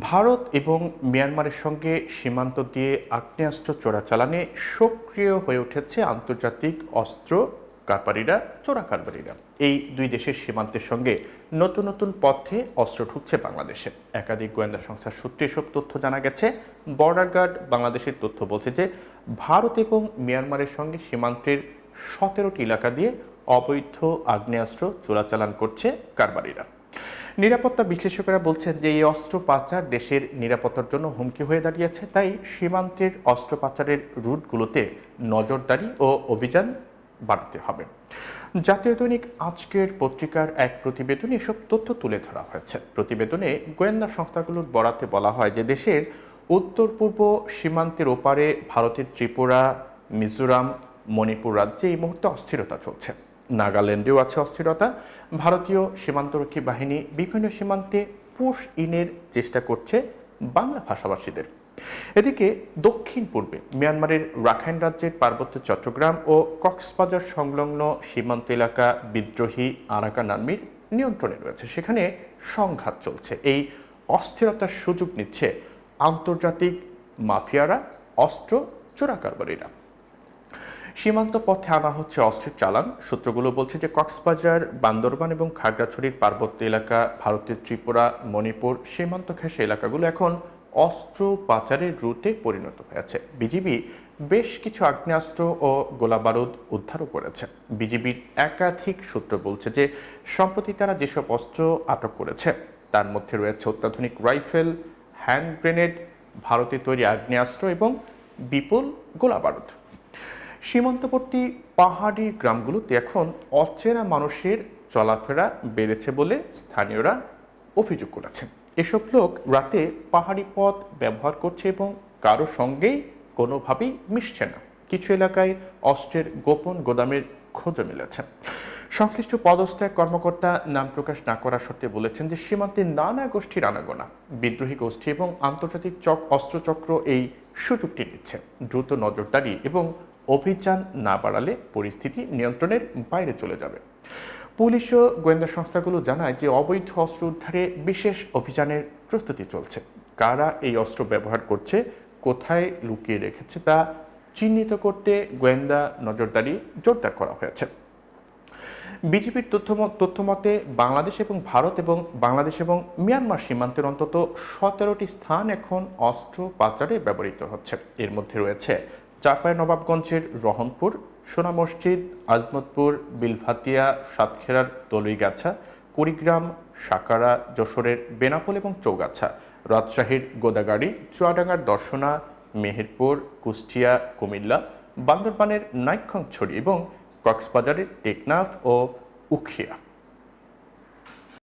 ভারত এবং মিয়ানমারের সঙ্গে সীমান্ত দিয়ে আগ্নেয়াস্ত্র চোরাচালানে সক্রিয় হয়ে উঠেছে আন্তর্জাতিক অস্ত্র কারবারিরা, চোরা কারবারিরা। এই দুই দেশের সীমান্তের সঙ্গে নতুন নতুন পথে অস্ত্র ঢুকছে বাংলাদেশে। একাধিক গোয়েন্দা সংস্থার সূত্রে এসব তথ্য জানা গেছে। বর্ডার গার্ড বাংলাদেশের তথ্য বলছে যে, ভারত এবং মিয়ানমারের সঙ্গে সীমান্তের সতেরোটি এলাকা দিয়ে অবৈধ আগ্নেয়াস্ত্র চোরাচালান করছে কারবারিরা। নিরাপত্তা বিশ্লেষকেরা বলছেন যে এই অস্ত্র পাচার দেশের নিরাপত্তার জন্য হুমকি হয়ে দাঁড়িয়েছে, তাই সীমান্তের অস্ত্র পাচারের রুটগুলোতে নজরদারি ও অভিযান বাড়াতে হবে। জাতীয় দৈনিক আজকের পত্রিকার এক প্রতিবেদনে এসব তথ্য তুলে ধরা হয়েছে। প্রতিবেদনে গোয়েন্দা সংস্থাগুলোর বরাতে বলা হয় যে দেশের উত্তর পূর্ব সীমান্তের ওপারে ভারতের ত্রিপুরা, মিজোরাম, মণিপুর রাজ্যে এই মুহূর্তে অস্থিরতা চলছে। নাগাল্যান্ডেও আছে অস্থিরতা। ভারতীয় সীমান্তরক্ষী বাহিনী বিভিন্ন সীমান্তে পুশ ইনের চেষ্টা করছে বাংলা ভাষাভাষীদের। এদিকে দক্ষিণ পূর্বে মিয়ানমারের রাখাইন রাজ্যের পার্বত্য চট্টগ্রাম ও কক্সবাজার সংলগ্ন সীমান্ত এলাকা বিদ্রোহী আরাকান আর্মির নিয়ন্ত্রণে রয়েছে। সেখানে সংঘাত চলছে। এই অস্থিরতার সুযোগ নিচ্ছে আন্তর্জাতিক মাফিয়ারা, অস্ত্র, চোরাকারবারীরা। সীমান্ত পথে আনা হচ্ছে অস্ত্রের চালান। সূত্রগুলো বলছে যে কক্সবাজার, বান্দরবান এবং খাগড়াছড়ির পার্বত্য এলাকা, ভারতের ত্রিপুরা, মণিপুর সীমান্ত ঘেঁষে এলাকাগুলো এখন অস্ত্র পাচারের রুটে পরিণত হয়েছে। বিজিবি বেশ কিছু আগ্নেয়াস্ত্র ও গোলাবারুদ উদ্ধারও করেছে। বিজিবির একাধিক সূত্র বলছে যে সম্প্রতি তারা যেসব অস্ত্র আটক করেছে, তার মধ্যে রয়েছে অত্যাধুনিক রাইফেল, হ্যান্ড গ্রেনেড, ভারতে তৈরি আগ্নেয়াস্ত্র এবং বিপুল গোলাবারুদ। সীমান্তবর্তী পাহাড়ি গ্রামগুলোতে এখন অচেনা মানুষের চলাফেরা বেড়েছে বলে স্থানীয়রা অভিযোগ করেছেন। এসব লোক রাতে পাহাড়ি পথ ব্যবহার করছে এবং কারও সঙ্গেই কোনোভাবেই মিশছে না। কিছু এলাকায় অস্ত্রের গোপন গোদামের খোঁজও মিলেছে। সংশ্লিষ্ট পদস্থ এক কর্মকর্তা নাম প্রকাশ না করার সত্ত্বে বলেছেন যে সীমান্তে নানা গোষ্ঠীর আনাগোনা বিদ্রোহী গোষ্ঠী এবং আন্তর্জাতিক চক অস্ত্রচক্র এই সুযোগটি নিচ্ছে। দ্রুত নজরদারি এবং অভিযান না বাড়ালে পরিস্থিতি নিয়ন্ত্রণের বাইরে চলে যাবে। পুলিশ ও গোয়েন্দা সংস্থাগুলো জানায় যে অবৈধ অস্ত্র উদ্ধারে বিশেষ অভিযানের প্রস্তুতি চলছে। কারা এই অস্ত্র ব্যবহার করছে, কোথায় লুকিয়ে রেখেছে তা চিহ্নিত করতে গোয়েন্দা নজরদারি জোরদার করা হয়েছে। বিজেপির তথ্য তথ্য মতে বাংলাদেশ এবং ভারত এবং বাংলাদেশ এবং মিয়ানমার সীমান্তের অন্তত সতেরোটি স্থান এখন অস্ত্র পাচারে ব্যবহৃত হচ্ছে। এর মধ্যে রয়েছে নবাবগঞ্জের রহনপুর, সোনা মসজিদ, আজমতপুর, বিলভাতিয়া, সাতক্ষীরার তলুইগাছা কুড়িগ্রাম, সাকারা, যশোরের বেনাপোল এবং চৌগাছা, রাজশাহীর গোদাগাড়ি, চুয়াডাঙ্গার দর্শনা, মেহেরপুর, কুষ্টিয়া, কুমিল্লা, বান্দরবানের নাইক্ষংছড়ি এবং কক্সবাজারের টেকনাফ ও উখিয়া।